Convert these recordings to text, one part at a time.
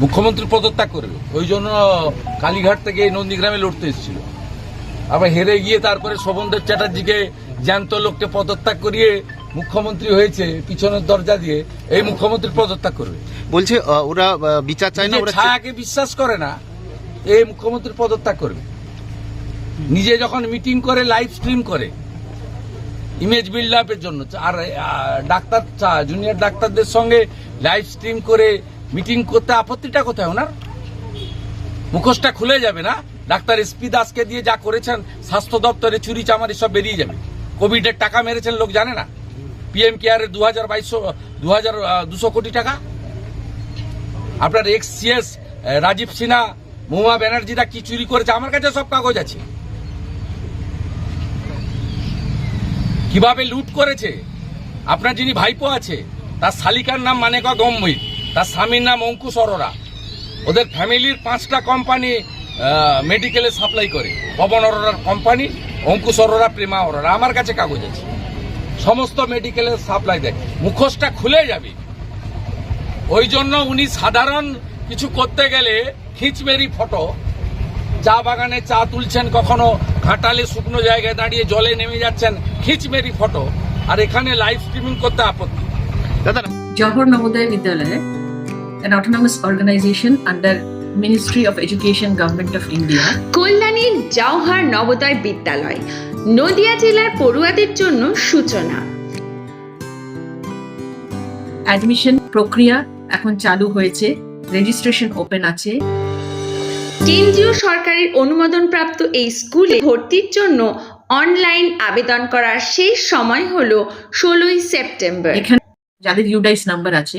মুখ্যমন্ত্রী পদত্যাগ করবে ওই জন্য কালীঘাট থেকে নন্দীগ্রামে লড়তে এসেছিল। আবার হেরে গিয়ে তারপরে শোভনদেব চ্যাটার্জিকে জ্যান্ত লোককে পদত্যাগ করিয়ে মুখ্যমন্ত্রী হয়েছে পিছনের দরজা দিয়ে এই মুখ্যমন্ত্রী পদত্যাগ করবে। বলছে ওরা বিচার চায় না ওরা ছায়াকে বিশ্বাস করে না এই মুখ্যমন্ত্রী পদত্যাগ করবে। নিজে যখন মিটিং করে লাইভ স্ট্রিম করে ইমেজ বিল্ড আপের জন্য। আর ডাক্তার জুনিয়র ডাক্তারদের সঙ্গে লাইভ স্ট্রিম করে মিটিং করতে আপত্তিটা কোথায় ওনার? মুখোশটা খুলে যাবে না? ডাক্তার এসপি দাসকে দিয়ে যা করেছেন, স্বাস্থ্য দপ্তরে চুরি চামারি সব বেরিয়ে যাবে। কোভিডের টাকা মেরেছেন লোক জানে না? পিএম কেয়ারের দু হাজার বাইশশো দু হাজার দুশো কোটি টাকা? আপনার এক্স সিএস রাজীব সিনহা, মহুয়া ব্যানার্জিরা কি চুরি করেছে? আমার কাছে সব কাগজ আছে। কীভাবে লুট করেছে? আপনার যিনি ভাইপো আছে, তার শালিকার নাম মানেকা গম্ভীর? তার স্বামীর নাম অঙ্কুশ অরোরা ওদের ফ্যামিলির পাঁচটা কোম্পানি মেডিকেলে সাপ্লাই করে। পবন অরোরার কোম্পানি অঙ্কুশ অরোরা প্রেমা অরোরা। আমার কাছে কাগজ আছে। সমস্ত মেডিকেলের সাপ্লাই দেয়। মুখোশটা খুলে যাবে। ওই জন্য উনি সাধারণ কিছু করতে গেলে খিচমেরি ফটো চা বাগানে চা তুলছেন কখনো ঘাটালে শুকনো জায়গায় দাঁড়িয়ে জলে নেমে যাচ্ছেন খিচমেরি ফটো। আর এখানে লাইভ স্ট্রিমিং করতে আপত্তি। দাদা Johor Navodaya Vidyalaya, an autonomous organization under Ministry of Education, Government of India, কল্যাণীর Jawahar Navodaya বিদ্যালয় নদিয়া জেলার পড়ুয়াদের জন্য সূচনা। অ্যাডমিশন প্রক্রিয়া এখন চালু হয়েছে রেজিস্ট্রেশন ওপেন আছে। কেন্দ্রীয় সরকারের অনুমোদনপ্রাপ্ত এই স্কুলে ভর্তির জন্য অনলাইন আবেদন করার শেষ সময় হলো ষোলোই সেপ্টেম্বর। এখানে যাদের ইউডাইস নাম্বার আছে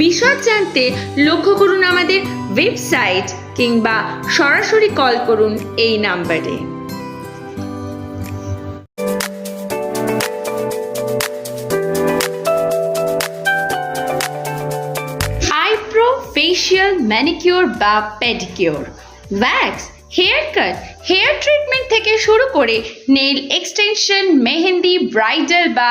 বিশদ জানতে লক্ষ্য করুন আমাদের ওয়েবসাইট কিংবা সরাসরি কল করুন এই নাম্বারে। আইব্রো ফেশিয়াল ম্যানিকিওর বা pedicure wax hair cut hair treatment থেকে শুরু করে নেল এক্সটেনশন, মেহেন্দি, ব্রাইডাল বা